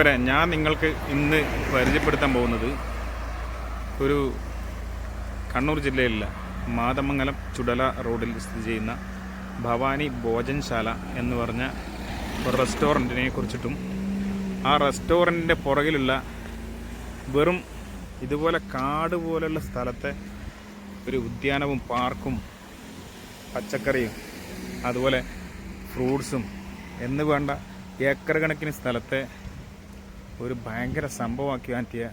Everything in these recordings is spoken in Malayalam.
വരെ ഞാൻ നിങ്ങൾക്ക് ഇന്ന് പരിചയപ്പെടുത്താൻ പോകുന്നത് ഒരു കണ്ണൂർ ജില്ലയിലുള്ള മാതമംഗലം ചുടല റോഡിൽ സ്ഥിതി ചെയ്യുന്ന ഭവാനി ഭോജൻശാല എന്ന് പറഞ്ഞ ഒരു റെസ്റ്റോറന്റിനെ കുറിച്ചിട്ടും ആ റെസ്റ്റോറന്റിന്റെ പുറകിലുള്ള വെറും ഇതുപോലെ കാട് പോലുള്ള സ്ഥലത്തെ ഒരു ഉദ്യാനവും പാർക്കും പച്ചക്കറിയും അതുപോലെ ഫ്രൂട്ട്സും എന്ന് വേണ്ട ഏക്കർ കണക്കിന് സ്ഥലത്തെ ഒരു ഭയങ്കര സംഭവമാക്കി മാറ്റിയ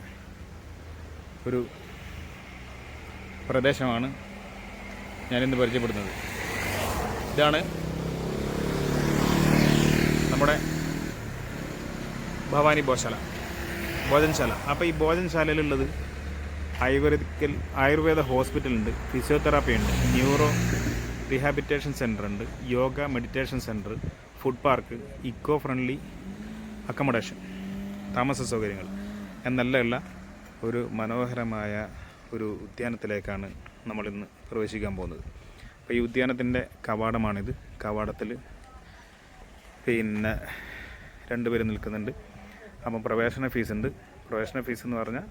ഒരു പ്രദേശമാണ് ഞാനിന്ന് പരിചയപ്പെടുന്നത്. ഇതാണ് നമ്മുടെ ഭവാനി ഭോശാല ഭോജനശാല. അപ്പോൾ ഈ ഭോജനശാലയിലുള്ളത് ആയുർവേദിക്കൽ ആയുർവേദ ഹോസ്പിറ്റലുണ്ട് ഫിസിയോതെറാപ്പി ഉണ്ട് ന്യൂറോ റീഹാബിറ്റേഷൻ സെന്റർ ഉണ്ട് yoga meditation centre food park eco friendly accommodation. താമസ സൗകര്യങ്ങൾ. എന്നല്ലുള്ള ഒരു മനോഹരമായ ഒരു ഉദ്യാനത്തിലേക്കാണ് നമ്മളിന്ന് പ്രവേശിക്കാൻ പോകുന്നത്. അപ്പോൾ ഈ ഉദ്യാനത്തിന്റെ കവാടമാണിത്. കവാടത്തിൽ പിന്നെ രണ്ടുപേർ നിൽക്കുന്നുണ്ട്. അപ്പം പ്രവേശന ഫീസ് ഉണ്ട്. പ്രവേശന ഫീസ് എന്ന് പറഞ്ഞാൽ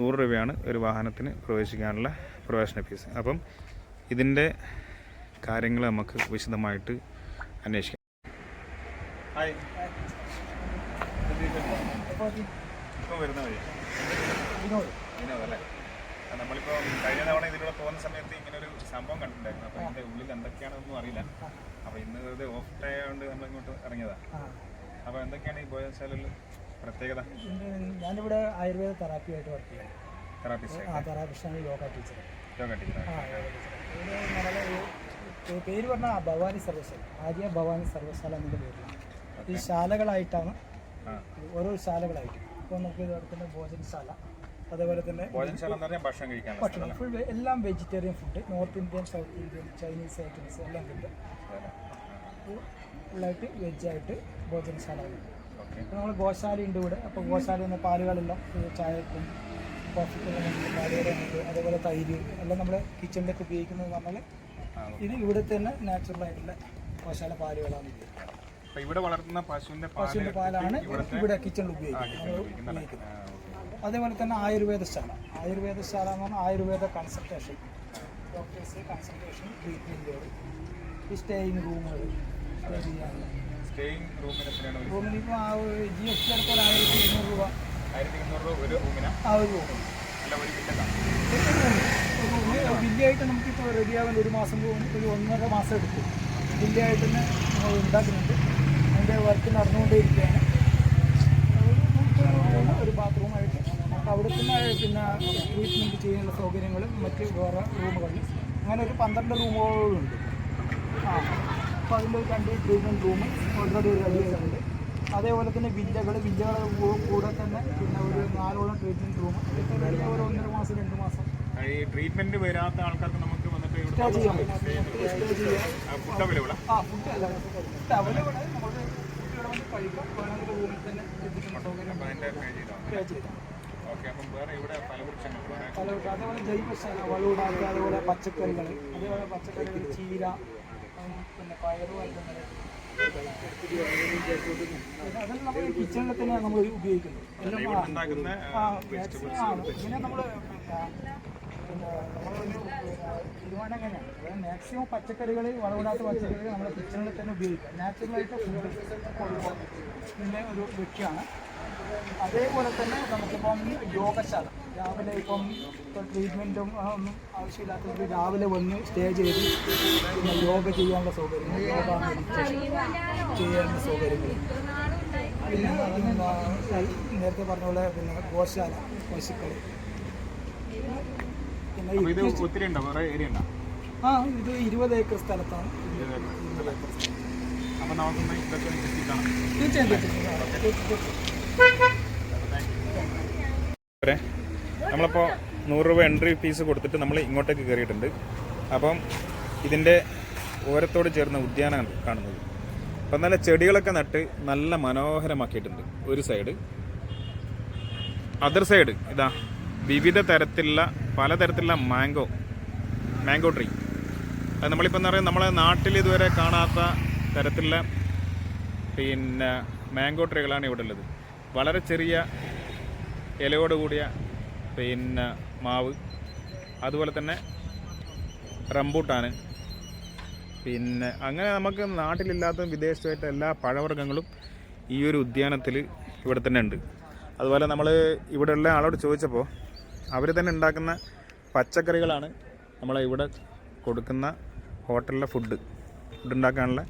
നൂറ് രൂപയാണ് ഒരു വാഹനത്തിന് പ്രവേശിക്കാനുള്ള പ്രവേശന ഫീസ്. അപ്പം ഇതിന്റെ കാര്യങ്ങൾ നമുക്ക് വിശദമായിട്ട് അന്വേഷിക്കാം. ഇപ്പോൾ വരുന്ന വഴി. വിനോദ് അല്ലേ? ആ, നമ്മളിപ്പോ കഴിഞ്ഞ തവണ ഇതിലൂടെ പോകുന്ന സമയത്ത് ഇങ്ങനെ ഒരു സംഭവം കണ്ടിട്ടുണ്ടായിരുന്നു. അപ്പൊ അതിന്റെ ഉള്ളിൽ എന്തൊക്കെയാണെന്നൊന്നും അറിയില്ല. അപ്പൊ ഇന്ന് വെറുതെ ഓഫ് ഡേ ആയതുകൊണ്ട് നമ്മൾ ഇങ്ങോട്ട് ഇറങ്ങിയതാ. അപ്പൊ എന്തൊക്കെയാണ് ഈ ഭോജനശാലയിൽ പ്രത്യേകത? ഞാനിവിടെ ആയുർവേദ തെറാപ്പി ആയിട്ട് വർക്ക് ചെയ്യുന്നു. തെറാപ്പിസ്റ്റ് ആ തെറാപ്പിസ്റ്റാണ് യോഗ ടീച്ചർ യോഗ ടീച്ചർ ആ യോഗ ടീച്ചർ ഇവിടെ നമ്മളെ പേര് പറഞ്ഞാൽ ഭവാനി സർവശാല ആര്യ ഭവാനി സർവശാല എന്നതിന്റെ പേരിലാണ്. ഈ ശാലകളായിട്ടാണ് ഓരോ ശാലകളായിട്ട് ഇപ്പോൾ നമുക്ക് ഇതുപോലെ തന്നെ ഭോജനശാല അതേപോലെ തന്നെ ഭോജനശാല ഭക്ഷണം ഫുൾ എല്ലാം vegetarian food north Indian south Indian Chinese items എല്ലാം കിട്ടും ഫുള്ളായിട്ട് വെജായിട്ട് ഭോജനശാലകൾ. ഇപ്പോൾ നമ്മൾ ഗോശാല ഉണ്ട് ഇവിടെ. അപ്പോൾ ഗോശാല തന്നെ പാലുകളെല്ലാം ചായക്കും കോഫിക്കും പാലുകളുണ്ട് അതേപോലെ തൈര് എല്ലാം നമ്മൾ കിച്ചണിലൊക്കെ ഉപയോഗിക്കുന്നത് പറഞ്ഞാൽ ഇത് ഇവിടെ തന്നെ നാച്ചുറൽ ആയിട്ടുള്ള ഗോശാല പാലുകളാണ് അപ്പൊ ഇവിടെ വളർത്തുന്ന പശുവിന്റെ പശുവിന്റെ പാലാണ് ഇവിടെ കിച്ചണിൽ ഉപയോഗിക്കുന്നത്. അതേപോലെ തന്നെ ആയുർവേദശാല. ആയുർവേദശാല എന്ന് പറഞ്ഞാൽ ആയുർവേദ കൺസൾട്ടേഷൻ ഡോക്ടേഴ്സ് കൺസൾട്ടേഷൻ ട്രീറ്റ്മെന്റുകൾ സ്റ്റേയിങ് റൂമുകൾ സ്റ്റേ ചെയ്യാനുള്ള റൂമിന് ഒരു ഇപ്പോൾ ആ ജി എസ് ടി അടുത്ത ഒരു ആയിരത്തി ഇരുന്നൂറ് രൂപ. ആയിരത്തി ഇരുന്നൂറ് രൂപ ഒരു റൂമിന് ആ ഒരു റൂമിന് ഒരു ബില്ലായിട്ട് നമുക്കിപ്പോൾ റെഡിയാവാൻ ഒരു മാസം പോകും ഒരു ഒന്നര മാസം എടുക്കും. ബില്ലായിട്ട് തന്നെ ഉണ്ടാക്കുന്നുണ്ട്. അതിന്റെ വർക്ക് നടന്നുകൊണ്ടിരിക്കുകയാണ് ഒരു- ബാത്റൂമായിട്ട്. അവിടെ തന്നെ പിന്നെ ട്രീറ്റ്മെന്റ് ചെയ്യാനുള്ള സൗകര്യങ്ങളും മറ്റ് വേറെ റൂമുകളിൽ അങ്ങനെ ഒരു പന്ത്രണ്ട് റൂമുകളുണ്ട്. ആ അപ്പോൾ അതിന്റെ ഒരു രണ്ട് ട്രീറ്റ്മെന്റ് റൂം ഓൾറെഡി റെഡിയായിട്ടുണ്ട് അതേപോലെ തന്നെ വില്ലകൾ വില്ലകൾ കൂടെ തന്നെ പിന്നെ ഒരു നാലോളം ട്രീറ്റ്മെന്റ് റൂം ഇതൊക്കെ റെഡി ഒരു ഒന്നര മാസം രണ്ട് മാസം. ഈ ട്രീറ്റ്മെന്റ് വരാത്ത ആൾക്കാർക്ക് ഇവിടെ സ്റ്റേ ചെയ്യാൻ പറ്റും ആ അല്ല പല അതേപോലെ പച്ചക്കറികൾ അതേപോലെ പച്ചക്കറികൾ ചീര പിന്നെ പയറ് വർഗങ്ങൾ അതെല്ലാം നമ്മൾ കിച്ചണിൽ തന്നെയാണ് നമ്മൾ ഉപയോഗിക്കുന്നത് എല്ലാം നമ്മൾ പിന്നെ നമ്മളൊരു തീരുമാനം എങ്ങനെയാണ് മാക്സിമം പച്ചക്കറികളിൽ വളവിടാത്ത പച്ചക്കറികൾ നമ്മുടെ കിച്ചണിൽ തന്നെ ഉപയോഗിക്കാം നാച്ചുറലായിട്ട് ഫുഡ് പിന്നെ ഒരു ലക്ഷ്യമാണ് അതേപോലെ തന്നെ നമുക്കിപ്പം യോഗശാല. രാവിലെ ഇപ്പം ട്രീറ്റ്മെന്റും ഒന്നും ആവശ്യമില്ലാത്തവർ രാവിലെ വന്ന് സ്റ്റേ ചെയ്ത് പിന്നെ യോഗ ചെയ്യാനുള്ള സൗകര്യങ്ങൾ യോഗ ചെയ്യാനുള്ള സൗകര്യങ്ങൾ. പിന്നെ നേരത്തെ പറഞ്ഞ പോലെ പിന്നെ ഗോശാല പശുക്കൾ ഇത് ഒത്തിരി ഉണ്ടോ? വേറെ ഏരിയ ഉണ്ടോ? ആ ഇത് ഇരുപത് ഏക്കർ സ്ഥലത്താണ്. അപ്പൊ നമുക്കൊന്ന് ഇതൊക്കെ കാണാം. തീർച്ചയായും തീർച്ചയായും. നമ്മളിപ്പോൾ നൂറ് രൂപ എൻട്രി ഫീസ് കൊടുത്തിട്ട് നമ്മൾ ഇങ്ങോട്ടേക്ക് കയറിയിട്ടുണ്ട് അപ്പം ഇതിന്റെ ഓരത്തോട് ചേർന്ന ഉദ്യാനമാണ് കാണുന്നത്. അപ്പം നല്ല ചെടികളൊക്കെ നട്ട് നല്ല മനോഹരമാക്കിയിട്ടുണ്ട്. ഒരു സൈഡ് അതർ സൈഡ് ഇതാ വിവിധ തരത്തിലുള്ള പലതരത്തിലുള്ള മാംഗോ മാംഗോ ട്രീ. അത് നമ്മളിപ്പോൾ എന്താ പറയുക നമ്മളെ നാട്ടിൽ ഇതുവരെ കാണാത്ത തരത്തിലുള്ള പിന്നെ മാംഗോ ട്രീകളാണ് ഇവിടെ ഉള്ളത്. വളരെ ചെറിയ ഇലയോട് കൂടിയ പിന്നെ മാവ് അതുപോലെ തന്നെ റംബൂട്ടാണ് പിന്നെ അങ്ങനെ നമുക്ക് നാട്ടിലില്ലാത്ത വിദേശത്തായിട്ട് എല്ലാ പഴവർഗങ്ങളും ഈ ഒരു ഉദ്യാനത്തിൽ ഇവിടെ തന്നെ ഉണ്ട്. അതുപോലെ നമ്മൾ ഇവിടെയുള്ള ആളോട് ചോദിച്ചപ്പോൾ അവർ തന്നെ ഉണ്ടാക്കുന്ന പച്ചക്കറികളാണ് നമ്മളെ ഇവിടെ കൊടുക്കുന്ന ഹോട്ടലിലെ ഫുഡ് ഫുഡ് ഉണ്ടാക്കാനുള്ള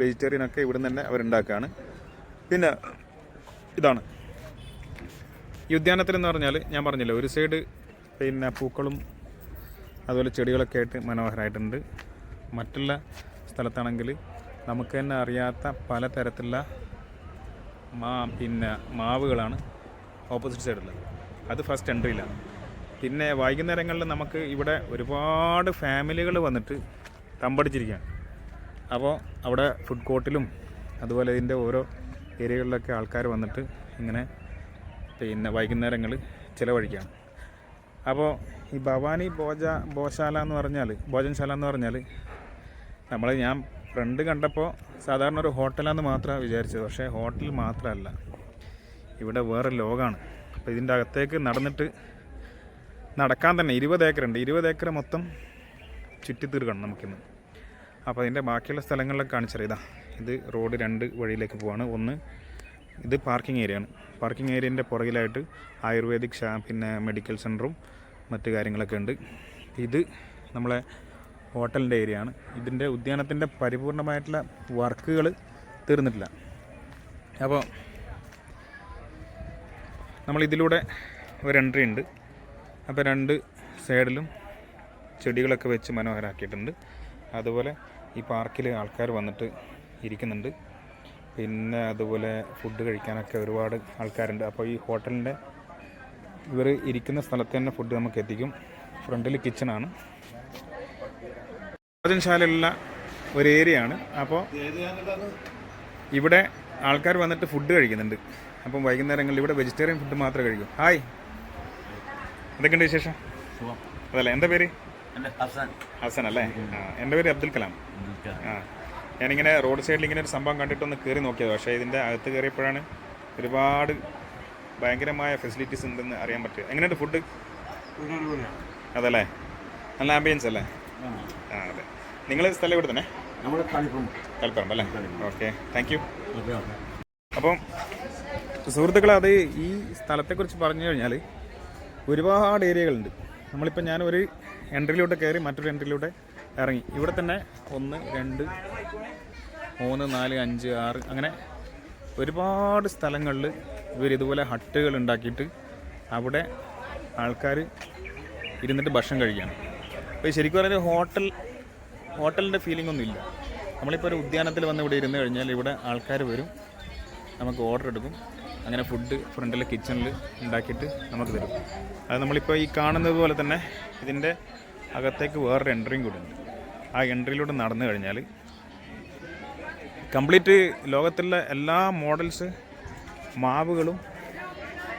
വെജിറ്റേറിയനൊക്കെ ഇവിടെ തന്നെ അവരുണ്ടാക്കുകയാണ് പിന്നെ ഇതാണ്. ഈ ഉദ്യാനത്തിൽ എന്ന് പറഞ്ഞാൽ ഞാൻ പറഞ്ഞില്ല ഒരു സൈഡ് പിന്നെ പൂക്കളും അതുപോലെ ചെടികളൊക്കെ ആയിട്ട് മനോഹരമായിട്ടുണ്ട് മറ്റുള്ള സ്ഥലത്താണെങ്കിൽ നമുക്ക് തന്നെ അറിയാത്ത പലതരത്തിലുള്ള മാ പിന്നെ മാവുകളാണ് ഓപ്പോസിറ്റ് സൈഡിലുള്ളത് അത് ഫസ്റ്റ് എൻട്രിയിലാണ് പിന്നെ വൈകുന്നേരങ്ങളിൽ നമുക്ക് ഇവിടെ ഒരുപാട് ഫാമിലികൾ വന്നിട്ട് തമ്പടിച്ചിരിക്കുകയാണ്. അപ്പോൾ അവിടെ ഫുഡ് കോർട്ടിലും അതുപോലെ ഇതിന്റെ ഓരോ ഏരിയകളിലൊക്കെ ആൾക്കാർ വന്നിട്ട് ഇങ്ങനെ പിന്നെ വൈകുന്നേരങ്ങൾ ചിലവഴിക്കുകയാണ്. അപ്പോൾ ഈ ഭവാനി ഭോജ ഭോശാല എന്ന് പറഞ്ഞാൽ ഭോജനശാല എന്ന് പറഞ്ഞാൽ നമ്മൾ ഞാൻ ഫ്രണ്ട് കണ്ടപ്പോൾ സാധാരണ ഒരു ഹോട്ടലാന്ന് മാത്രമാണ് വിചാരിച്ചത്. പക്ഷേ ഹോട്ടൽ മാത്രമല്ല ഇവിടെ വേറെ ലോകമാണ് അപ്പോൾ ഇതിന്റെ അകത്തേക്ക് നടന്നിട്ട് നടക്കാൻ തന്നെ ഇരുപത് ഏക്കറുണ്ട് ഇരുപത് ഏക്കർ മൊത്തം ചുറ്റിത്തീർക്കണം നമുക്കിന്ന്. അപ്പോൾ അതിന്റെ ബാക്കിയുള്ള സ്ഥലങ്ങളിലൊക്കെ കാണിച്ചറിയാം ഇതാ ഇത് റോഡ് രണ്ട് വഴിയിലേക്ക് പോവാണ്. ഒന്ന് ഇത് പാർക്കിംഗ് ഏരിയയാണ് പാർക്കിംഗ് ഏരിയന്റെ പുറകിലായിട്ട് ആയുർവേദിക് ഷാ പിന്നെ മെഡിക്കൽ സെന്ററും മറ്റു കാര്യങ്ങളൊക്കെ ഉണ്ട്. ഇത് നമ്മളെ ഹോട്ടലിന്റെ ഏരിയ ആണ്. ഇതിന്റെ ഉദ്യാനത്തിന്റെ പരിപൂർണമായിട്ടുള്ള വർക്കുകൾ തീർന്നിട്ടില്ല. അപ്പോൾ നമ്മൾ ഇതിലൂടെ ഒരു എൻട്രി ഉണ്ട്. അപ്പോൾ രണ്ട് സൈഡിലും ചെടികളൊക്കെ വെച്ച് മനോഹരമാക്കിയിട്ടുണ്ട് അതുപോലെ ഈ പാർക്കിൽ ആൾക്കാർ വന്നിട്ട് ഇരിക്കുന്നുണ്ട്. പിന്നെ അതുപോലെ ഫുഡ് കഴിക്കാനൊക്കെ ഒരുപാട് ആൾക്കാരുണ്ട്. അപ്പോൾ ഈ ഹോട്ടലിന്റെ ഇവർ ഇരിക്കുന്ന സ്ഥലത്ത് തന്നെ ഫുഡ് നമുക്ക് എത്തിക്കും. ഫ്രണ്ടിൽ കിച്ചണാണ് പാചകശാലയുള്ള ഒരു ഏരിയ ആണ്. അപ്പോൾ ഇവിടെ ആൾക്കാർ വന്നിട്ട് ഫുഡ് കഴിക്കുന്നുണ്ട്. അപ്പം വൈകുന്നേരങ്ങളിൽ ഇവിടെ വെജിറ്റേറിയൻ ഫുഡ് മാത്രമേ കഴിക്കൂ. ഹായ് എന്തൊക്കെയുണ്ട് വിശേഷം? അതല്ലേ എന്താ പേര്? ഹസൻ. അല്ലേ? എന്റെ പേര് അബ്ദുൽ കലാം. ആ ഞാനിങ്ങനെ റോഡ് സൈഡിൽ ഇങ്ങനെ ഒരു സംഭവം കണ്ടിട്ടൊന്ന് കയറി നോക്കിയത്. പക്ഷേ ഇതിന്റെ അകത്ത് കയറിയപ്പോഴാണ് ഒരുപാട് ഭയങ്കരമായ ഫെസിലിറ്റീസ് ഉണ്ടെന്ന് അറിയാൻ പറ്റുക. എങ്ങനെയുണ്ട് ഫുഡ് അതല്ലേ? നല്ല ആംബിയൻസ് അല്ലേ? ആ. അതെ. നിങ്ങൾ സ്ഥലം ഇവിടെ തന്നെ? തലപ്പറമ്പ് അല്ലേ? ഓക്കെ താങ്ക് യു അപ്പം സുഹൃത്തുക്കളെ അത് ഈ സ്ഥലത്തെക്കുറിച്ച് പറഞ്ഞു കഴിഞ്ഞാൽ ഒരുപാട് ഏരിയകളുണ്ട്. നമ്മളിപ്പോൾ ഞാൻ ഒരു എൻട്രിയിലൂടെ കയറി മറ്റൊരു എൻട്രിയിലൂടെ ഇറങ്ങി. ഇവിടെ തന്നെ ഒന്ന് രണ്ട് മൂന്ന് നാല് അഞ്ച് ആറ് അങ്ങനെ ഒരുപാട് സ്ഥലങ്ങളിൽ ഇവർ ഇതുപോലെ ഹട്ടുകൾ ഉണ്ടാക്കിയിട്ട് അവിടെ ആൾക്കാർ ഇരുന്നിട്ട് ഭക്ഷണം കഴിക്കുകയാണ് അപ്പോൾ ശരിക്കും പറഞ്ഞാൽ ഹോട്ടൽ ഹോട്ടലിന്റെ ഫീലിംഗ് ഒന്നും ഇല്ല. നമ്മളിപ്പോൾ ഒരു ഉദ്യാനത്തിൽ വന്ന് ഇവിടെ ഇരുന്ന് കഴിഞ്ഞാൽ ഇവിടെ ആൾക്കാർ വരും. നമുക്ക് ഓർഡർ എടുക്കും. അങ്ങനെ ഫുഡ് ഫ്രണ്ടിലെ കിച്ചണിൽ ഉണ്ടാക്കിയിട്ട് നമുക്ക് തരും. അത് നമ്മളിപ്പോൾ ഈ കാണുന്നത് പോലെ തന്നെ ഇതിന്റെ അകത്തേക്ക് വേറൊരു എൻട്രിയും കൂടി ഉണ്ട്. ആ എൻട്രിയിലൂടെ നടന്നു കഴിഞ്ഞാൽ കംപ്ലീറ്റ് ലോകത്തിലെ എല്ലാ മോഡൽസ് മാവുകളും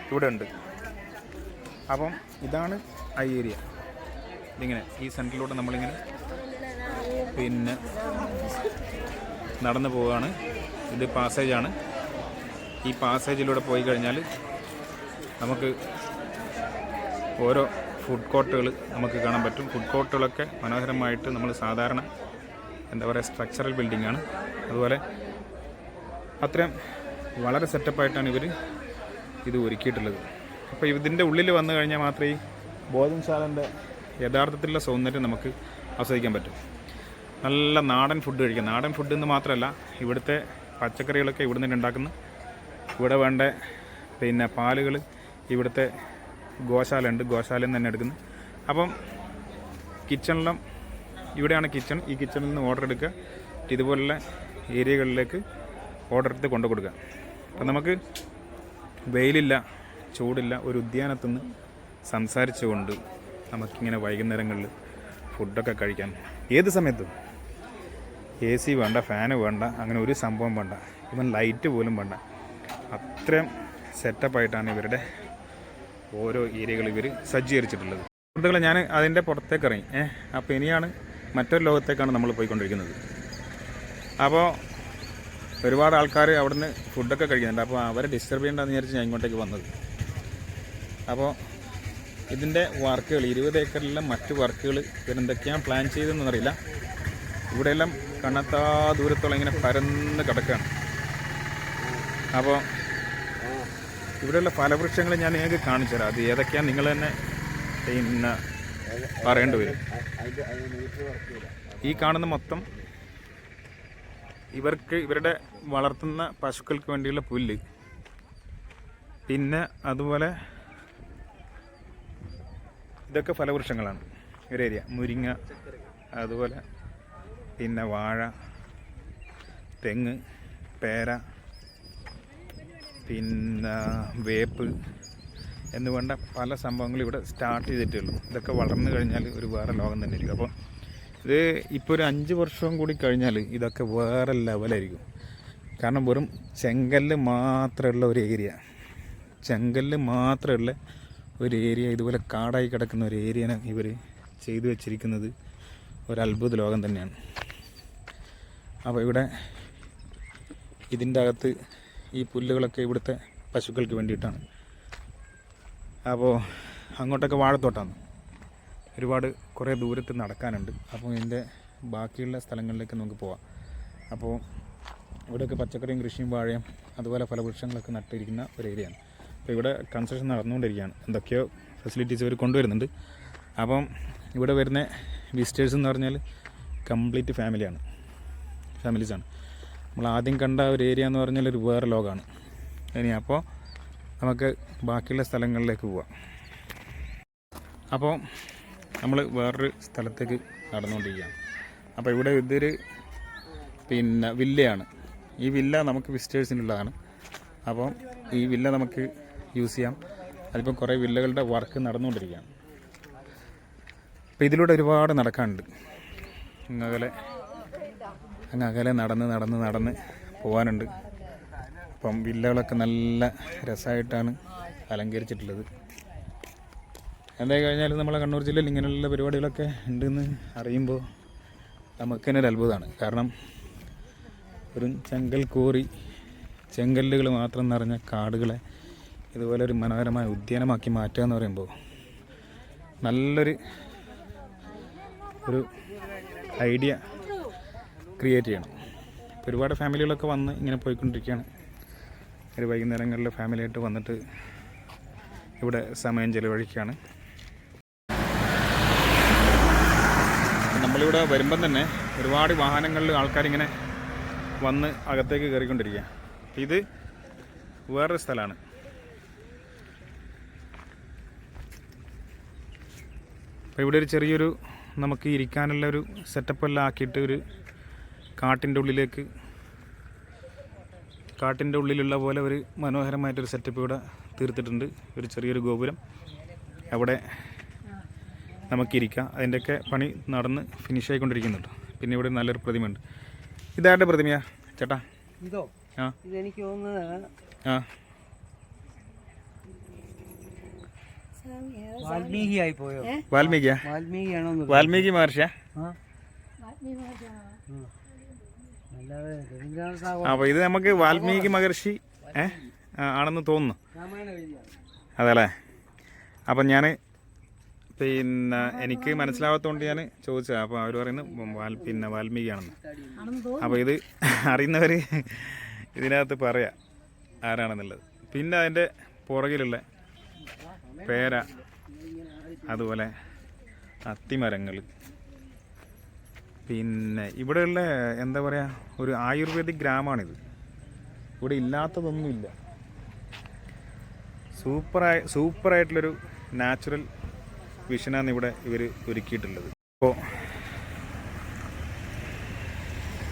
ഇവിടെ ഉണ്ട്. അപ്പം ഇതാണ് ആ ഏരിയ ഇതിങ്ങനെ ഈ സെന്ററിലൂടെ നമ്മളിങ്ങനെ പിന്നെ നടന്നു പോവുകയാണ്. ഇത് പാസേജാണ് ഈ പാസേജിലൂടെ പോയി കഴിഞ്ഞാൽ നമുക്ക് ഓരോ ഫുഡ് കോർട്ടുകൾ നമുക്ക് കാണാൻ പറ്റും. ഫുഡ് കോർട്ടുകളൊക്കെ മനോഹരമായിട്ട് നമ്മൾ സാധാരണ എന്താ പറയുക സ്ട്രക്ചറൽ ബിൽഡിംഗ് ആണ്. അതുപോലെ അത്രയും വളരെ സെറ്റപ്പായിട്ടാണ് ഇവർ ഇത് ഒരുക്കിയിട്ടുള്ളത്. അപ്പോൾ ഇതിന്റെ ഉള്ളിൽ വന്നു കഴിഞ്ഞാൽ മാത്രമേ ഈ ഭോജനശാലന്റെ യഥാർത്ഥത്തിലുള്ള സൗന്ദര്യം നമുക്ക് ആസ്വദിക്കാൻ പറ്റും. നല്ല നാടൻ ഫുഡ് കഴിക്കാം. നാടൻ ഫുഡ് എന്ന് മാത്രമല്ല ഇവിടുത്തെ പച്ചക്കറികളൊക്കെ ഇവിടെ നിന്ന് ഉണ്ടാക്കുന്നു ഇവിടെ വേണ്ട പിന്നെ പാലുകൾ ഇവിടുത്തെ ഗോശാല ഉണ്ട് ഗോശാലയിൽ നിന്ന് തന്നെ എടുക്കുന്നു. അപ്പം കിച്ചണിലും ഇവിടെയാണ് കിച്ചൺ. ഈ കിച്ചണിൽ നിന്ന് ഓർഡർ എടുക്കുക. ഇതുപോലുള്ള ഏരിയകളിലേക്ക് ഓർഡർ എടുത്ത് കൊണ്ടു കൊടുക്കുക. അപ്പം നമുക്ക് വെയിലില്ല ചൂടില്ല ഒരു ഉദ്യാനത്തുനിന്ന് സംസാരിച്ചുകൊണ്ട് നമുക്കിങ്ങനെ വൈകുന്നേരങ്ങളിൽ ഫുഡൊക്കെ കഴിക്കാൻ. ഏത് സമയത്തും എ സി വേണ്ട ഫാന് വേണ്ട അങ്ങനെ ഒരു സംഭവം വേണ്ട. ഇവൻ ലൈറ്റ് പോലും വേണ്ട. അത്രയും സെറ്റപ്പായിട്ടാണ് ഇവരുടെ ഓരോ ഏരിയകൾ ഇവർ സജ്ജീകരിച്ചിട്ടുള്ളത്. സുഹൃത്തുക്കളെ ഞാൻ അതിന്റെ പുറത്തേക്ക് ഇറങ്ങി ഏഹ് അപ്പോൾ ഇനിയാണ് മറ്റൊരു ലോകത്തേക്കാണ് നമ്മൾ പോയിക്കൊണ്ടിരിക്കുന്നത്. അപ്പോൾ ഒരുപാട് ആൾക്കാർ അവിടുന്ന് ഫുഡൊക്കെ കഴിക്കുന്നുണ്ട്. അപ്പോൾ അവരെ ഡിസ്റ്റർബ് ചെയ്യേണ്ടതെന്ന് വിചാരിച്ച് ഞാൻ ഇങ്ങോട്ടേക്ക് വന്നത്. അപ്പോൾ ഇതിന്റെ വർക്കുകൾ ഇരുപത് ഏക്കറിലെ മറ്റ് വർക്കുകൾ ഇവരെന്തൊക്കെയാണ് പ്ലാൻ ചെയ്തതെന്നറിയില്ല ഇവിടെയെല്ലാം കണ്ണത്താ ദൂരത്തോളം ഇങ്ങനെ പരന്ന് കിടക്കുകയാണ്. അപ്പോൾ ഇവിടെയുള്ള ഫലവൃക്ഷങ്ങൾ ഞാൻ നിങ്ങൾക്ക് കാണിച്ചു തരാം. അത് ഏതൊക്കെയാണ് നിങ്ങൾ തന്നെ പിന്നെ പറയേണ്ടി വരും. ഈ കാണുന്ന മൊത്തം ഇവർക്ക് ഇവരുടെ വളർത്തുന്ന പശുക്കൾക്ക് വേണ്ടിയുള്ള പുല്ല്. പിന്നെ അതുപോലെ ഇതൊക്കെ ഫലവൃക്ഷങ്ങളാണ് ഒരു ഏരിയ. മുരിങ്ങ അതുപോലെ പിന്നെ വാഴ തെങ്ങ് പേര പിന്നെ വേപ്പ് എന്ന് വേണ്ട പല സംഭവങ്ങളും ഇവിടെ സ്റ്റാർട്ട് ചെയ്തിട്ടേ ഉള്ളൂ ഇതൊക്കെ വളർന്നു കഴിഞ്ഞാൽ ഒരു വേറെ ലോകം തന്നെ ആയിരിക്കും. അപ്പോൾ ഇത് ഇപ്പോൾ ഒരു അഞ്ച് വർഷവും കൂടി കഴിഞ്ഞാൽ ഇതൊക്കെ വേറെ ലെവലായിരിക്കും കാരണം വെറും ചെങ്കല്ല് മാത്രമുള്ള ഒരു ഏരിയ ചെങ്കല്ല് മാത്രമുള്ള ഒരു ഏരിയ ഇതുപോലെ കാടായി കിടക്കുന്ന ഒരു ഏരിയനെ ഇവർ ചെയ്തു വച്ചിരിക്കുന്നത് ഒരു ലോകം തന്നെയാണ്. അപ്പോൾ ഇവിടെ ഇതിന്റെ അകത്ത് ഈ പുല്ലുകളൊക്കെ ഇവിടുത്തെ പശുക്കൾക്ക് വേണ്ടിയിട്ടാണ്. അപ്പോൾ അങ്ങോട്ടൊക്കെ വാഴത്തോട്ടാണ്. ഒരുപാട് കുറേ ദൂരത്ത് നടക്കാനുണ്ട്. അപ്പോൾ ഇതിന്റെ ബാക്കിയുള്ള സ്ഥലങ്ങളിലേക്ക് നമുക്ക് പോവാം. അപ്പോൾ ഇവിടെയൊക്കെ പച്ചക്കറിയും കൃഷിയും വാഴയും അതുപോലെ ഫലവൃക്ഷങ്ങളൊക്കെ നട്ടിരിക്കുന്ന ഒരു ഏരിയയാണ്. അപ്പോൾ ഇവിടെ കൺസ്ട്രക്ഷൻ നടന്നുകൊണ്ടിരിക്കുകയാണ്. എന്തൊക്കെയോ ഫെസിലിറ്റീസ് ഇവർ കൊണ്ടുവരുന്നുണ്ട്. അപ്പം ഇവിടെ വരുന്ന വിസിറ്റേഴ്സ് എന്ന് പറഞ്ഞാൽ കംപ്ലീറ്റ് ഫാമിലിയാണ്. ഫാമിലീസാണ്. നമ്മൾ ആദ്യം കണ്ട ഒരു ഏരിയ എന്ന് പറഞ്ഞാൽ ഒരു വേറെ ലോകമാണ് ഇനി അപ്പോൾ നമുക്ക് ബാക്കിയുള്ള സ്ഥലങ്ങളിലേക്ക് പോവാം. അപ്പോൾ നമ്മൾ വേറൊരു സ്ഥലത്തേക്ക് നടന്നുകൊണ്ടിരിക്കുകയാണ്. അപ്പോൾ ഇവിടെ ഇതൊരു പിന്നെ വില്ലയാണ്. ഈ വില്ല നമുക്ക് വിസിറ്റേഴ്സിനുള്ളതാണ് അപ്പം ഈ വില്ല നമുക്ക് യൂസ് ചെയ്യാം. അതിപ്പം കുറേ വില്ലകളുടെ വർക്ക് നടന്നുകൊണ്ടിരിക്കുകയാണ്. അപ്പോൾ ഇതിലൂടെ ഒരുപാട് നടക്കാനുണ്ട്. അങ്ങകലെ അങ്ങ് അകലെ നടന്ന് നടന്ന് നടന്ന് പോകാനുണ്ട് അപ്പം വില്ലകളൊക്കെ നല്ല രസമായിട്ടാണ് അലങ്കരിച്ചിട്ടുള്ളത്. എന്തായി കഴിഞ്ഞാലും നമ്മളെ കണ്ണൂർ ജില്ലയിൽ ഇങ്ങനെയുള്ള പരിപാടികളൊക്കെ ഉണ്ടെന്ന് അറിയുമ്പോൾ നമുക്ക് തന്നെ ഒരു അത്ഭുതമാണ്. കാരണം ഒരു ചെങ്കൽ കോറി ചെങ്കല്ലുകൾ മാത്രം നിറഞ്ഞ കാടുകളെ ഇതുപോലെ ഒരു മനോഹരമായ ഉദ്യാനമാക്കി മാറ്റുക എന്ന് പറയുമ്പോൾ നല്ലൊരു ഒരു ഐഡിയ ക്രിയേറ്റ് ചെയ്യണം. ഒരുപാട് ഫാമിലികളൊക്കെ വന്ന് ഇങ്ങനെ പോയിക്കൊണ്ടിരിക്കുകയാണ്. ഒരു വൈകുന്നേരങ്ങളിൽ ഫാമിലിയായിട്ട് വന്നിട്ട് ഇവിടെ സമയം ചിലവഴിക്കുകയാണ്. നമ്മളിവിടെ വരുമ്പം തന്നെ ഒരുപാട് വാഹനങ്ങളിൽ ആൾക്കാരിങ്ങനെ വന്ന് അകത്തേക്ക് കയറിക്കൊണ്ടിരിക്കുക. ഇത് വേറൊരു സ്ഥലമാണ് അപ്പോൾ ഇവിടെ ഒരു ചെറിയൊരു നമുക്ക് ഇരിക്കാനുള്ള ഒരു സെറ്റപ്പ് എല്ലാം ആക്കിയിട്ട് ഒരു കാട്ടിന്റെ ഉള്ളിലേക്ക് കാട്ടിന്റെ ഉള്ളിലുള്ള പോലെ ഒരു മനോഹരമായിട്ടൊരു സെറ്റപ്പ് ഇവിടെ തീർത്തിട്ടുണ്ട്. ഒരു ചെറിയൊരു ഗോപുരം. അവിടെ നമുക്കിരിക്കാം. അതിന്റെയൊക്കെ പണി നടന്ന് ഫിനിഷ് ആയിക്കൊണ്ടിരിക്കുന്നുണ്ട് പിന്നെ ഇവിടെ നല്ലൊരു പ്രതിമയുണ്ട്. ഇതാരുടെ പ്രതിമയാ? ചേട്ടാ. ഇതോ? ആ. ഇതെനിക്ക് തോന്നുന്നത് ആ. വാൽമീകി ആയി പോയോ? വാൽമീകിയാ? വാൽമീകിയാണോ വാൽമീകി മഹർഷിയാ? അപ്പോൾ ഇത് നമുക്ക് വാൽമീകി മഹർഷി ഏ ആണെന്ന് തോന്നുന്നു. അതല്ലേ? അപ്പം ഞാൻ പിന്നെ എനിക്ക് മനസ്സിലാവാത്തതുകൊണ്ട് ഞാൻ ചോദിച്ചത്. അപ്പോൾ അവർ പറയുന്നത് വാൽ പിന്നെ വാൽമീകിയാണെന്ന്. അപ്പോൾ ഇത് അറിയുന്നവർ ഇതിനകത്ത് പറയാം ആരാണെന്നുള്ളത്. പിന്നെ അതിന്റെ പുറകിലുള്ള പേര അതുപോലെ അത്തിമരങ്ങൾ പിന്നെ ഇവിടെയുള്ള എന്താ പറയുക ഒരു ആയുർവേദിക് ഗ്രാമമാണിത് ഇവിടെ ഇല്ലാത്തതൊന്നുമില്ല. സൂപ്പറായി സൂപ്പറായിട്ടുള്ളൊരു നാച്ചുറൽ വിഷനാണ് ഇവിടെ ഇവർ ഒരുക്കിയിട്ടുള്ളത്. അപ്പോൾ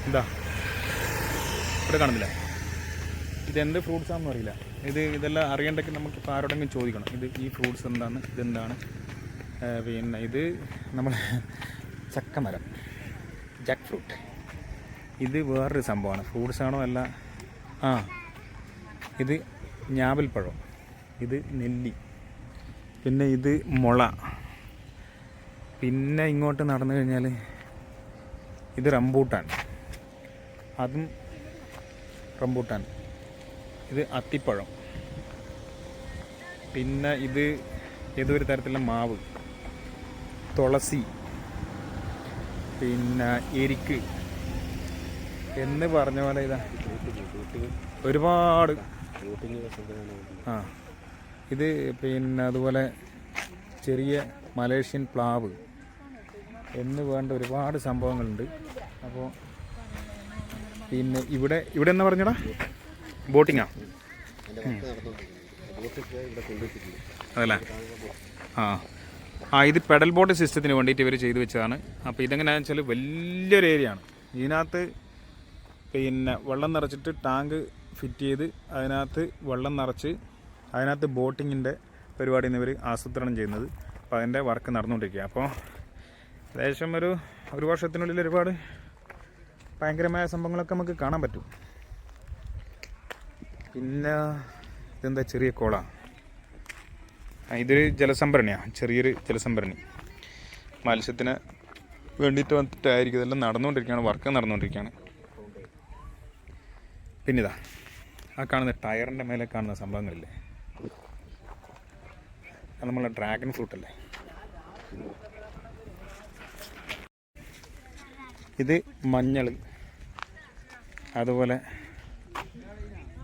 എന്താ ഇവിടെ കാണുന്നില്ല? ഇതെന്ത് ഫ്രൂട്ട്സ് ആണെന്ന് അറിയില്ല. ഇത് ഇതെല്ലാം അറിയണ്ടെങ്കിൽ നമുക്കിപ്പോൾ ആരോടെങ്കിലും ചോദിക്കണം. ഇത് ഈ ഫ്രൂട്ട്സ് എന്താണ് ഇതെന്താണ്? പിന്നെ ഇത് നമ്മൾ ചക്കമരം. ജാക്ക് ഫ്രൂട്ട് ഇത് വേറൊരു സംഭവമാണ്. ഫ്രൂട്ട്സ് ആണോ അല്ല? ആ. ഇത് ഞാവൽപ്പഴം. ഇത് നെല്ലി. പിന്നെ ഇത് മുള. പിന്നെ ഇങ്ങോട്ട് നടന്നു കഴിഞ്ഞാൽ ഇത് റംബൂട്ടാൻ. അതും റംബൂട്ടാൻ. ഇത് അത്തിപ്പഴം. പിന്നെ ഇത് ഏതൊരു തരത്തിലുള്ള മാവ്? തുളസി. പിന്നെ എരിക്ക് എന്ന് പറഞ്ഞ പോലെ ഇതാ. ഒരുപാട്. ആ. ഇത് പിന്നെ അതുപോലെ ചെറിയ മലേഷ്യൻ പ്ലാവ് എന്ന് വേണ്ട ഒരുപാട് സംഭവങ്ങളുണ്ട്. അപ്പോൾ പിന്നെ ഇവിടെ ഇവിടെ എന്നാ പറഞ്ഞടാ? ബോട്ടിങ്ങാ? അതല്ലേ? ആ. ആ ഇത് പെഡൽ ബോട്ട് സിസ്റ്റത്തിന് വേണ്ടിയിട്ട് ഇവർ ചെയ്തു വെച്ചതാണ്. അപ്പോൾ ഇതെങ്ങനെയാണെന്ന് വെച്ചാൽ വലിയൊരു ഏരിയ ആണ്. ഇതിനകത്ത് പിന്നെ വെള്ളം നിറച്ചിട്ട് ടാങ്ക് ഫിറ്റ് ചെയ്ത് അതിനകത്ത് വെള്ളം നിറച്ച് അതിനകത്ത് ബോട്ടിങ്ങിന്റെ പരിപാടി ഇവർ ആസൂത്രണം ചെയ്യുന്നത്. അപ്പോൾ അതിന്റെ വർക്ക് നടന്നുകൊണ്ടിരിക്കുക അപ്പോൾ ഏകദേശം ഒരു ഒരു വർഷത്തിനുള്ളിൽ ഒരുപാട് ഭയങ്കരമായ സംഭവങ്ങളൊക്കെ നമുക്ക് കാണാൻ പറ്റും. പിന്നെ ഇതെന്താ ചെറിയ കോള? ഇതൊരു ജലസംഭരണിയാണ് ചെറിയൊരു ജലസംഭരണി. മത്സ്യത്തിന് വേണ്ടിയിട്ട് വന്നിട്ടായിരിക്കും ഇതെല്ലാം നടന്നുകൊണ്ടിരിക്കുകയാണ് വർക്ക് നടന്നുകൊണ്ടിരിക്കുകയാണ്. പിന്നെ ഇതാ ആ കാണുന്ന ടയറിന്റെ മേലെ കാണുന്ന സംഭവങ്ങളില്ലേ? നമ്മളെ ഡ്രാഗൺ ഫ്രൂട്ട് അല്ലേ? ഇത് മഞ്ഞൾ അതുപോലെ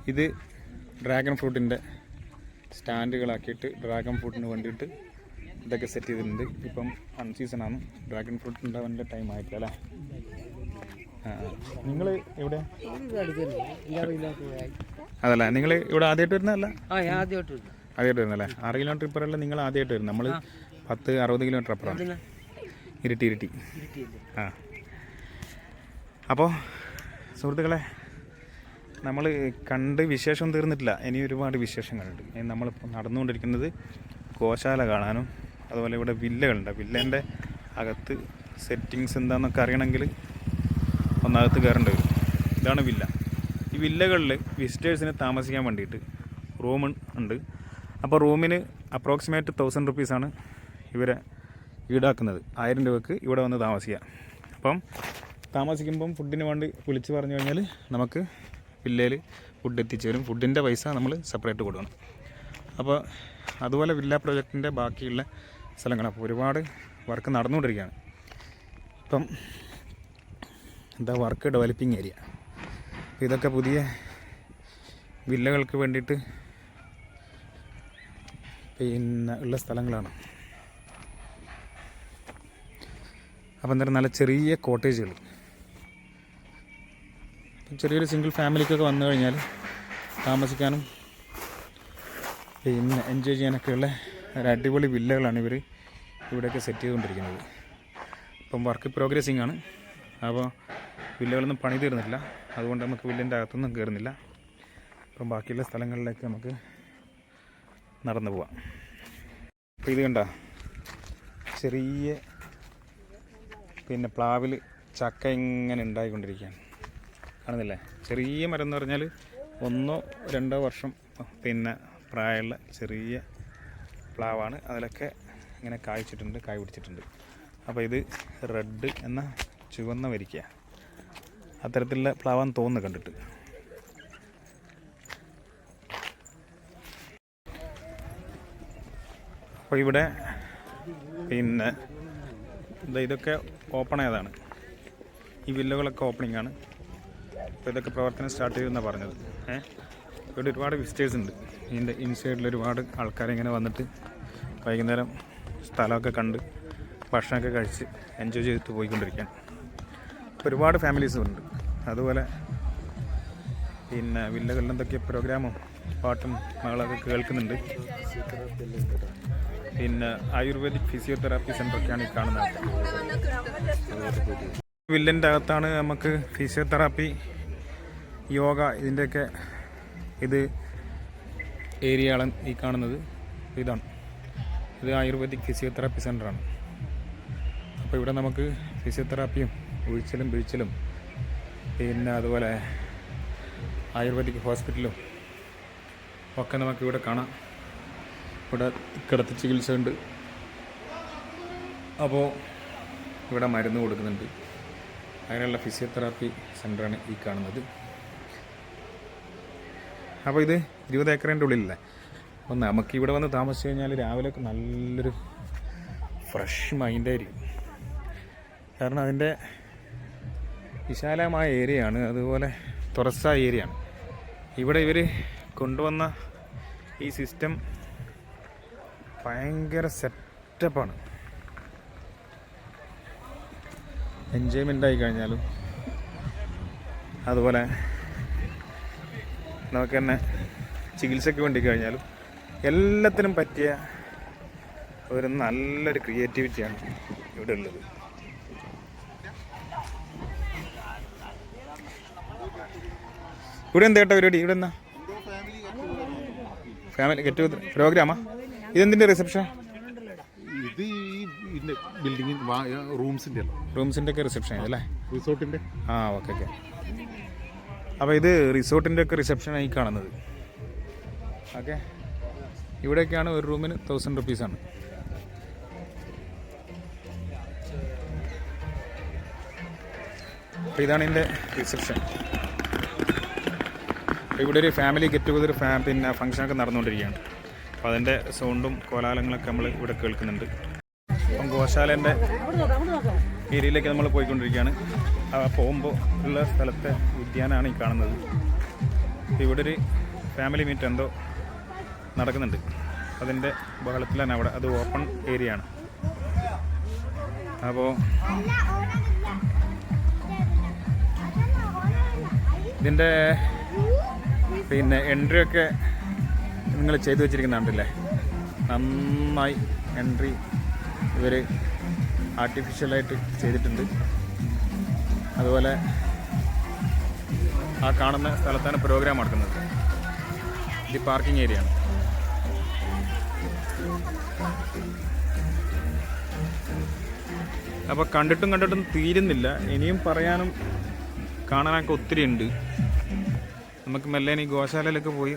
ഇത് ഡ്രാഗൺ ഫ്രൂട്ടിന്റെ സ്റ്റാൻഡുകളാക്കിയിട്ട് ഡ്രാഗൺ ഫ്രൂട്ടിന് വേണ്ടിയിട്ട് ഇതൊക്കെ സെറ്റ് ചെയ്തിട്ടുണ്ട്. ഇപ്പം അൺ സീസണാണ് ഡ്രാഗൺ ഫ്രൂട്ട് ഉണ്ടാവേണ്ട ടൈം ആയിട്ടില്ല അല്ലേ? ആ നിങ്ങൾ എവിടെ? അതല്ല നിങ്ങൾ ഇവിടെ ആദ്യമായിട്ട് വരുന്നതല്ല ആദ്യമായിട്ട് വരുന്നു ആദ്യമായിട്ട് വരുന്നല്ലേ ആറ് കിലോമീറ്റർ ഇപ്പറല്ല നിങ്ങൾ ആദ്യമായിട്ട് വരുന്നത്. നമ്മൾ പത്ത് അറുപത് കിലോമീറ്റർ അപ്പുറമാണ് ഇരിട്ടി ഇരിട്ടി. ആ. അപ്പോൾ സുഹൃത്തുക്കളെ നമ്മൾ കണ്ട് വിശേഷം തീർന്നിട്ടില്ല. ഇനി ഒരുപാട് വിശേഷങ്ങളുണ്ട്. ഇനി നമ്മളിപ്പോൾ നടന്നുകൊണ്ടിരിക്കുന്നത് ഗോശാല കാണാനും അതുപോലെ ഇവിടെ വില്ലകളുണ്ട്. വില്ലേന്റെ അകത്ത് സെറ്റിങ്സ് എന്താണെന്നൊക്കെ അറിയണമെങ്കിൽ ഒന്നകത്ത് കയറേണ്ടി വരും. ഇതാണ് വില്ല. ഈ വില്ലകളിൽ വിസിറ്റേഴ്സിന് താമസിക്കാൻ വേണ്ടിയിട്ട് റൂം ഉണ്ട്. അപ്പോൾ റൂമിന് അപ്രോക്സിമേറ്റ് തൗസൻഡ് റുപ്പീസാണ് ഇവരെ ഈടാക്കുന്നത്. ആയിരം രൂപക്ക് ഇവിടെ വന്ന് താമസിക്കുക അപ്പം താമസിക്കുമ്പം ഫുഡിന് വേണ്ടി വിളിച്ച് പറഞ്ഞു കഴിഞ്ഞാൽ നമുക്ക് വില്ലയിൽ ഫുഡ് എത്തിച്ചു തരും. ഫുഡിന്റെ പൈസ നമ്മൾ സെപ്പറേറ്റ് കൊടുക്കണം. അപ്പോൾ അതുപോലെ വില്ല പ്രൊജക്റ്റിന്റെ ബാക്കിയുള്ള സ്ഥലങ്ങൾ അപ്പോൾ ഒരുപാട് വർക്ക് നടന്നുകൊണ്ടിരിക്കുകയാണ്. ഇപ്പം എന്താ വർക്ക് ഡെവലപ്പിംഗ് ഏരിയ ഇതൊക്കെ പുതിയ വില്ലകൾക്ക് വേണ്ടിയിട്ട് പിന്നെ ഉള്ള സ്ഥലങ്ങളാണ്. അപ്പം എന്തായാലും നല്ല ചെറിയ കോട്ടേജുകൾ ചെറിയൊരു സിംഗിൾ ഫാമിലിക്കൊക്കെ വന്നു കഴിഞ്ഞാൽ താമസിക്കാനും പിന്നെ എൻജോയ് ചെയ്യാനൊക്കെയുള്ള ഒരു അടിപൊളി വില്ലകളാണ് ഇവർ ഇവിടെയൊക്കെ സെറ്റ് ചെയ്തുകൊണ്ടിരിക്കുന്നത്. ഇപ്പം വർക്ക് പ്രോഗ്രസിങ് ആണ്. അപ്പോൾ വില്ലകളൊന്നും പണി തീർന്നില്ല അതുകൊണ്ട് നമുക്ക് വില്ലിന്റെ അകത്തൊന്നും കയറുന്നില്ല അപ്പം ബാക്കിയുള്ള സ്ഥലങ്ങളിലേക്ക് നമുക്ക് നടന്നു പോവാം. അപ്പോൾ ഇത് കണ്ട? ചെറിയ പിന്നെ പ്ലാവിൽ ചക്ക ഇങ്ങനെ ഉണ്ടായിക്കൊണ്ടിരിക്കുകയാണ്. കാണുന്നില്ലേ ചെറിയ മരം എന്ന് പറഞ്ഞാൽ ഒന്നോ രണ്ടോ വർഷം പിന്നെ പ്രായമുള്ള ചെറിയ പ്ലാവാണ്. അതിലൊക്കെ ഇങ്ങനെ കായ്ച്ചിട്ടുണ്ട് കായ് പിടിച്ചിട്ടുണ്ട്. അപ്പോൾ ഇത് റെഡ് എന്ന ചുവന്ന വരിക്ക. അത്തരത്തിലുള്ള പ്ലാവാന്ന് തോന്നുന്നു കണ്ടിട്ട്. അപ്പോൾ ഇവിടെ പിന്നെ ഇതൊക്കെ ഓപ്പൺ ആയതാണ്. ഈ വില്ലകളൊക്കെ ഓപ്പണിംഗ് ആണ്. അപ്പോൾ ഇതൊക്കെ പ്രവർത്തനം സ്റ്റാർട്ട് ചെയ്യുമെന്നാണ് പറഞ്ഞത്. ഏഹ് ഇവിടെ ഒരുപാട് വിസിറ്റേഴ്സ് ഉണ്ട്. ഇതിന്റെ ഇൻസൈഡിൽ ഒരുപാട് ആൾക്കാർ ഇങ്ങനെ വന്നിട്ട് വൈകുന്നേരം സ്ഥലമൊക്കെ കണ്ട് ഭക്ഷണമൊക്കെ കഴിച്ച് എൻജോയ് ചെയ്തിട്ട് പോയിക്കൊണ്ടിരിക്കാൻ ഒരുപാട് ഫാമിലീസും ഉണ്ട്. അതുപോലെ പിന്നെ വില്ലകളിൽ എന്തൊക്കെ പ്രോഗ്രാമും പാട്ടും മകളൊക്കെ കേൾക്കുന്നുണ്ട്. പിന്നെ ആയുർവേദിക് ഫിസിയോതെറാപ്പി സെന്ററൊക്കെയാണ് ഈ കാണുന്നത്. വില്ലിന്റെ അകത്താണ് നമുക്ക് ഫിസിയോതെറാപ്പി യോഗ ഇതിന്റെയൊക്കെ ഇത് ഏരിയയാണ് ഈ കാണുന്നത്. ഇതാണ്. ഇത് ആയുർവേദിക് ഫിസിയോതെറാപ്പി സെന്ററാണ്. അപ്പോൾ ഇവിടെ നമുക്ക് ഫിസിയോതെറാപ്പിയും ഒഴിച്ചിലും പിഴിച്ചിലും പിന്നെ അതുപോലെ ആയുർവേദിക് ഹോസ്പിറ്റലും ഒക്കെ നമുക്ക് ഇവിടെ കാണാം. ഇവിടെ കിടത്തി ചികിത്സ ഉണ്ട് അപ്പോൾ ഇവിടെ മരുന്ന് കൊടുക്കുന്നുണ്ട്. അങ്ങനെയുള്ള ഫിസിയോതെറാപ്പി സെന്ററാണ് ഈ കാണുന്നത്. അപ്പോൾ ഇത് ഇരുപത് ഏക്കറിന്റെ ഉള്ളിലല്ലേ? അപ്പോൾ നമുക്ക് ഇവിടെ വന്ന് താമസിച്ച് കഴിഞ്ഞാൽ രാവിലെ നല്ലൊരു ഫ്രഷ് മൈൻഡായിരിക്കും കാരണം അതിന്റെ വിശാലമായ ഏരിയയാണ് അതുപോലെ തുറസായ ഏരിയയാണ് ഇവിടെ ഇവർ കൊണ്ടുവന്ന ഈ സിസ്റ്റം ഭയങ്കര സെറ്റപ്പാണ് എൻജോയ്മെന്റ് ആയി കഴിഞ്ഞാലും അതുപോലെ നമുക്ക് തന്നെ ചികിത്സയ്ക്ക് വേണ്ടി കഴിഞ്ഞാലും എല്ലാത്തിനും പറ്റിയ ഒരു നല്ലൊരു ക്രിയേറ്റിവിറ്റിയാണ് ഇവിടെ ഉള്ളത്. ഇവിടെ എന്താ കേട്ടോ പരിപാടി? ഇവിടെ എന്നാ ഫാമിലി ഗെറ്റ് ടുഗദർ പ്രോഗ്രാമാ ഇതെന്തിന്റെ റിസപ്ഷൻ ഇത് ഈ ബിൽഡിംഗ് അല്ല റൂംസിന്റെ ഒക്കെ റിസപ്ഷൻ അല്ലേ റിസോർട്ടിന്റെ ആ ഓക്കെ ഓക്കെ അപ്പോൾ ഇത് റിസോർട്ടിന്റെ ഒക്കെ റിസപ്ഷനായി കാണുന്നത്. ഓക്കെ ഇവിടെയൊക്കെയാണ് ഒരു റൂമിന് തൗസൻഡ് റുപ്പീസാണ് അപ്പോൾ ഇതാണ് എന്റെ റിസപ്ഷൻ ഇവിടെ ഒരു ഫാമിലി ഗെറ്റ് ടുഗദർ ഫാ പിന്നെ ഫംഗ്ഷനൊക്കെ നടന്നുകൊണ്ടിരിക്കുകയാണ്. അപ്പോൾ അതിന്റെ സൗണ്ടും കോലാഹലങ്ങളൊക്കെ നമ്മൾ ഇവിടെ കേൾക്കുന്നുണ്ട്. അപ്പം ഗോശാലേന്റെ ഏരിയയിലേക്ക് നമ്മൾ പോയിക്കൊണ്ടിരിക്കുകയാണ്. പോകുമ്പോൾ ഉള്ള സ്ഥലത്തെ ഉദ്യാനമാണ് ഈ കാണുന്നത്. ഇവിടെ ഒരു ഫാമിലി മീറ്റ് എന്തോ നടക്കുന്നുണ്ട്. അതിന്റെ ബഹളത്തിലാണ് അവിടെ. അത് ഓപ്പൺ ഏരിയ ആണ്. അപ്പോൾ ഇതിന്റെ പിന്നെ എൻട്രി ഒക്കെ നിങ്ങൾ ചെയ്തു വെച്ചിരിക്കുന്നുണ്ടല്ലേ നന്നായി എൻട്രി ഇവർ ആർട്ടിഫിഷ്യലായിട്ട് ചെയ്തിട്ടുണ്ട്. അതുപോലെ ആ കാണുന്ന സ്ഥലത്താണ് പ്രോഗ്രാം നടക്കുന്നത്. ഇത് പാർക്കിംഗ് ഏരിയ ആണ്. അപ്പോൾ കണ്ടിട്ടും കണ്ടിട്ടും തീരുന്നില്ല. ഇനിയും പറയാനും കാണാനൊക്കെ ഒത്തിരി ഉണ്ട്. നമുക്ക് മെല്ലെ ഈ ഗോശാലയിലൊക്കെ പോയി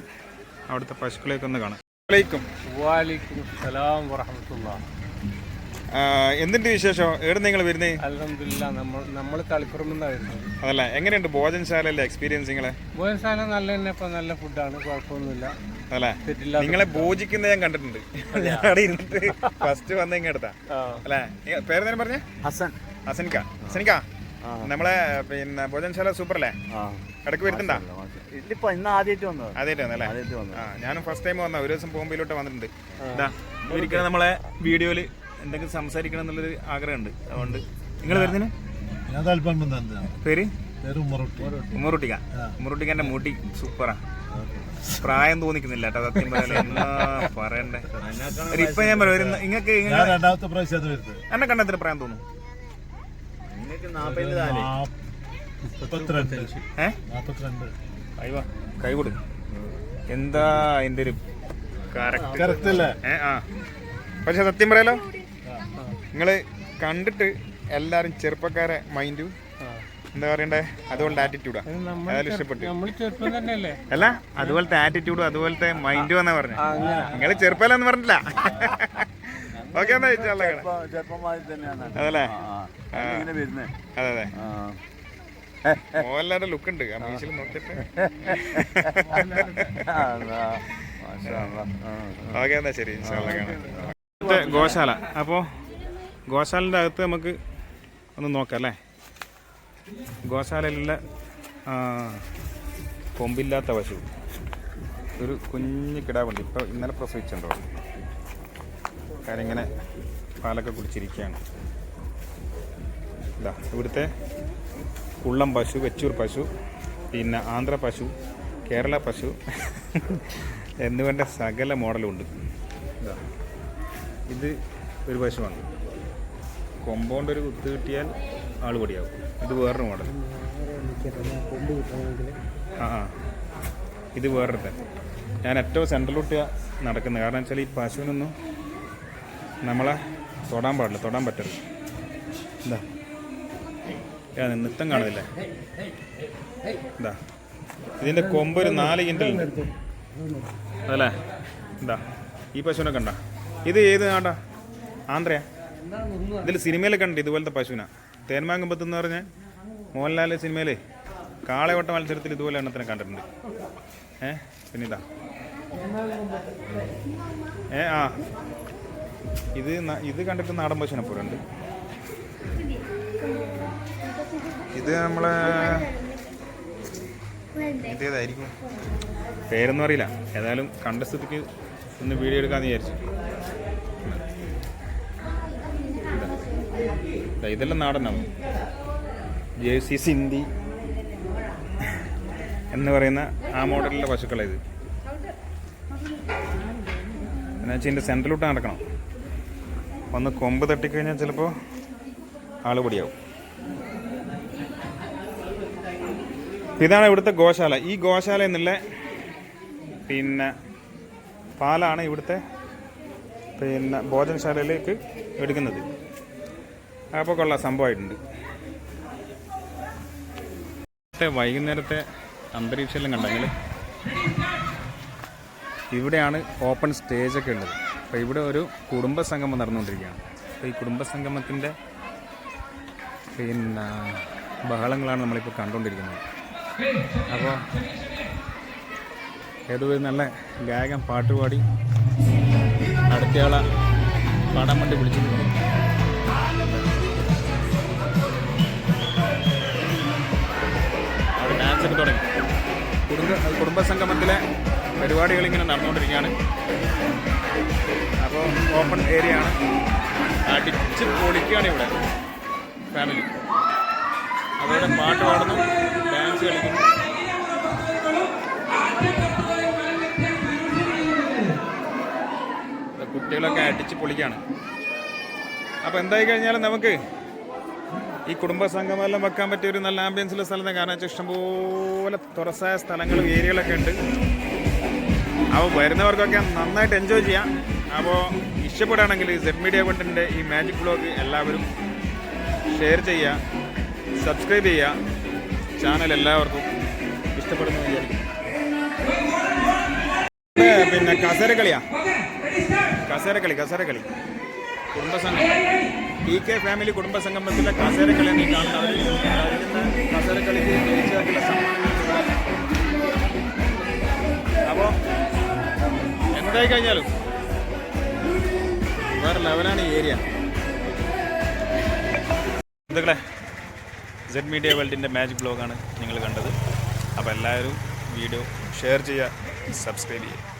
അവിടുത്തെ പശുക്കളെയൊക്കെ ഒന്ന് കാണാം. വലൈക്കും. വാലിക്കും സലാം വറഹമത്തുള്ള എന്തിന്റെ വിശേഷം? എവിടെ നിങ്ങൾ വരുന്നേ? അലഹമില്ല നമ്മൾ അതല്ല എങ്ങനെയുണ്ട് ഭോജനശാലയിലെ എക്സ്പീരിയൻസ് നിങ്ങളെ ഭോജനശാല നല്ല തന്നെ ഇപ്പം നല്ല ഫുഡാണ് കുഴപ്പമൊന്നുമില്ല. അല്ലേ നിങ്ങളെ ഭോജിക്കുന്ന ഞാൻ കണ്ടിട്ടുണ്ട്. ഞാൻ അവിടെ ഇരുന്നിട്ട് ഫസ്റ്റ് വന്ന ഇങ്ങ എടുത്താ. അല്ലേ നിങ്ങ- പറഞ്ഞേ? ഹസൻ. ഹസൻക ഹസൻക നമ്മളെ പിന്നെ ഭോജനശാല സൂപ്പർ അല്ലേ ഇടയ്ക്ക് വരുത്തണ്ടാ ഇതിപ്പോ ഇന്ന് ആദ്യമായിട്ട് വന്നത്. ആദ്യമായിട്ട് വന്നല്ലേ ആദ്യമായിട്ട് വന്നത്. ആ ഞാനും ഫസ്റ്റ് ടൈം വന്ന ഒരു ദിവസം ബോംബെയിലോട്ട് വന്നിട്ടുണ്ട്. ഇതാ ഇരിക്കണ നമ്മളെ വീഡിയോയിൽ എന്തെങ്കിലും സംസാരിക്കണം എന്നുള്ളൊരു ആഗ്രഹമുണ്ട്. അതുകൊണ്ട് നിങ്ങൾ വരുന്നതിന് ഞാൻ താല്പര്യം പേര്? പേര് ഉമ്മറൊട്ടി. ഉമ്മറുട്ടിക്ക? ഉമ്മറുട്ടിക്കന്റെ മുടി സൂപ്പറാ. പ്രായം തോന്നിക്കുന്നില്ല കേട്ടോ സത്യം പറയാൻ എന്നാ പറയണ്ടേ? ഇപ്പൊ ഞാൻ പറയാം ഞാൻ രണ്ടാമത്തെ പ്രാവശ്യം എന്നെ കണ്ടെത്തിന് പ്രായം തോന്നും? കൈ കൊടു. എന്താ അതിന്റെ ഒരു കറക്റ്റ് പക്ഷെ സത്യം പറയാലോ നിങ്ങൾ കണ്ടിട്ട് എല്ലാരും ചെറുപ്പക്കാരെ മൈൻഡും എന്താ പറയണ്ടേ? അതുപോലത്തെ ആറ്റിറ്റ്യൂഡാ അതായത് ഇഷ്ടപ്പെട്ടു. നമ്മൾ ചെറുപ്പം തന്നെയല്ലേ? അല്ല അതുപോലത്തെ ആറ്റിറ്റ്യൂഡും അതുപോലത്തെ മൈൻഡും എന്നാ പറഞ്ഞു? നിങ്ങൾ ചെറുപ്പമല്ലെന്ന് പറഞ്ഞില്ല ഓക്കെ എന്നാ ചോദിച്ചാൽ ചെറുപ്പമായി തന്നെയാണ്. അതല്ലേ? അതെ അതെ. മോഹൻലാലിന്റെ ലുക്ക് ഉണ്ട്. ആ മീശിൽ നോക്കിയിട്ട്. ഓക്കെ എന്നാ ശരി. ഗോശാല. അപ്പോൾ ഗോശാലിന്റെ അകത്ത് നമുക്ക് ഒന്ന് നോക്കാം അല്ലേ? ഗോശാലയിലുള്ള കൊമ്പില്ലാത്ത പശു. ഒരു കുഞ്ഞു കിടാവുണ്ട്. ഇപ്പോൾ ഇന്നലെ പ്രസവിച്ചിട്ടുണ്ടോ? കാര്യം ഇങ്ങനെ പാലൊക്കെ കുടിച്ചിരിക്കുകയാണ്. ഇതാ ഇവിടുത്തെ കുള്ളം പശു വെച്ചൂർ പശു പിന്നെ ആന്ധ്ര പശു കേരള പശു എന്നിവന്റെ സകല മോഡലും ഉണ്ട് ഇതാ ഇത് ഒരു പശുവാണ്. കൊമ്പൗണ്ട് ഒരു കുത്ത് കിട്ടിയാൽ ആൾ പൊടിയാവും ഇത് വേറൊരു മോഡൽ ആ ആ. ഇത് വേറൊരു തന്നെ ഞാൻ ഏറ്റവും സെൻട്രലോട്ട് നടക്കുന്നത്. കാരണം വെച്ചാൽ ഈ പശുവിനൊന്നും നമ്മളെ തൊടാൻ പാടില്ല. തൊടാൻ പറ്റില്ല എന്താ ഏ നിത്തം കാണുന്നില്ലേ? എന്താ ഇതിന്റെ കൊമ്പ് ഒരു നാല് കിൻഡൽ ഉണ്ട് അതല്ലേ? എന്താ ഈ പശുവിനെ കണ്ട. ഇത് ഏത് ആണ്ടാ ആന്ധ്രയാ? ഇതിൽ സിനിമയിലെ കണ്ടു ഇതുപോലത്തെ പശുവിന? തേന്മാങ്കമ്പത്ത് എന്ന് പറഞ്ഞ മോഹൻലാൽ സിനിമയിൽ കാളയോട്ട മത്സരത്തിൽ ഇതുപോലെ എണ്ണത്തിനെ കണ്ടിട്ടുണ്ട്. ഏ? പിന്നെ ഇതാ. ഏ ആ. ഇത് ഇത് കണ്ടിട്ട് നാടൻ പശുവിനെ പോലെ ഉണ്ട് ഇത് നമ്മളെ ഇതേതായിരിക്കും പേരൊന്നും അറിയില്ല. ഏതായാലും കണ്ട സ്ഥിതിക്ക് ഒന്ന് വീഡിയോ എടുക്കാമെന്ന് വിചാരിച്ചു. ഇതെല്ലാം നാടനാണ്. ജെ സി സിന്ധി എന്ന് പറയുന്ന ആ മോഡലിലെ പശുക്കളെ ഇത്. എന്നുവെച്ചാൽ ഇതിന്റെ സെന്ററിലോട്ട് നടക്കണം. ഒന്ന് കൊമ്പ് തട്ടിക്കഴിഞ്ഞാൽ ചിലപ്പോൾ ആൾ പൊടിയാവും. ഇതാണ് ഇവിടുത്തെ ഗോശാല. ഈ ഗോശാല എന്നുള്ള പിന്നെ പാലാണ് ഇവിടുത്തെ പിന്നെ ഭോജനശാലയിലേക്ക് എടുക്കുന്നത്. അപ്പോൾ കൊള്ളാം സംഭവമായിട്ടുണ്ട്. വൈകുന്നേരത്തെ അന്തരീക്ഷമെല്ലാം കണ്ടെങ്കിൽ ഇവിടെയാണ് ഓപ്പൺ സ്റ്റേജൊക്കെ ഉള്ളത്. അപ്പോൾ ഇവിടെ ഒരു കുടുംബ സംഗമം നടന്നുകൊണ്ടിരിക്കുകയാണ്. അപ്പോൾ ഈ കുടുംബ സംഗമത്തിന്റെ പിന്നെ ബഹളങ്ങളാണ് നമ്മളിപ്പോൾ കണ്ടുകൊണ്ടിരിക്കുന്നത്. അപ്പോൾ ഏതോ ഒരു നല്ല ഗായകൻ പാട്ടുപാടി അടുത്തയാളെ പാടാൻ വേണ്ടി വിളിച്ചിട്ടുണ്ട് ഒക്കെ തുടങ്ങി. കുടുംബ കുടുംബസംഗമത്തിലെ പരിപാടികൾ ഇങ്ങനെ നടന്നുകൊണ്ടിരിക്കുകയാണ്. അപ്പോൾ ഓപ്പൺ ഏരിയ ആണ്. അടിച്ച് പൊളിക്കുകയാണ് ഇവിടെ ഫാമിലി. അതുപോലെ പാട്ട് പാടുന്നു ഡാൻസ് കളിക്കുന്നു. കുട്ടികളൊക്കെ അടിച്ച് പൊളിക്കുകയാണ്. അപ്പോൾ എന്തായി കഴിഞ്ഞാലും നമുക്ക് ഈ കുടുംബ സംഗമെല്ലാം വെക്കാൻ പറ്റിയ ഒരു നല്ല ആംബിയൻസുള്ള സ്ഥലം കാരണം വെച്ചാൽ ഇഷ്ടംപോലെ തുറസായ സ്ഥലങ്ങളും ഏരിയകളൊക്കെ ഉണ്ട്. അപ്പോൾ വരുന്നവർക്കൊക്കെ നന്നായിട്ട് എൻജോയ് ചെയ്യാം. അപ്പോൾ ഇഷ്ടപ്പെടുകയാണെങ്കിൽ സെഡ് മീഡിയ കൊണ്ടിന്റെ ഈ മാജിക് ബ്ലോഗ് എല്ലാവരും ഷെയർ ചെയ്യുക സബ്സ്ക്രൈബ് ചെയ്യുക. ചാനൽ എല്ലാവർക്കും ഇഷ്ടപ്പെടുന്നു വിചാരിക്കും പിന്നെ കസേരക്കളിയാ? കസേരക്കളി കസേരക്കളി. കുടുംബസംഘം പി കെ ഫാമിലി കുടുംബസംഗമത്തിലെ കസേരക്കളി നീ കാണുന്നത് അപ്പോൾ എന്തായി കഴിഞ്ഞാലും വേറെ ലെവലാണ് ഈ ഏരിയ എന്തൊക്കെ സെഡ് മീഡിയ വേൾഡിന്റെ മാജിക് ബ്ലോഗാണ് നിങ്ങൾ കണ്ടത്. അപ്പോൾ എല്ലാവരും വീഡിയോ ഷെയർ ചെയ്യുക സബ്സ്ക്രൈബ് ചെയ്യുക.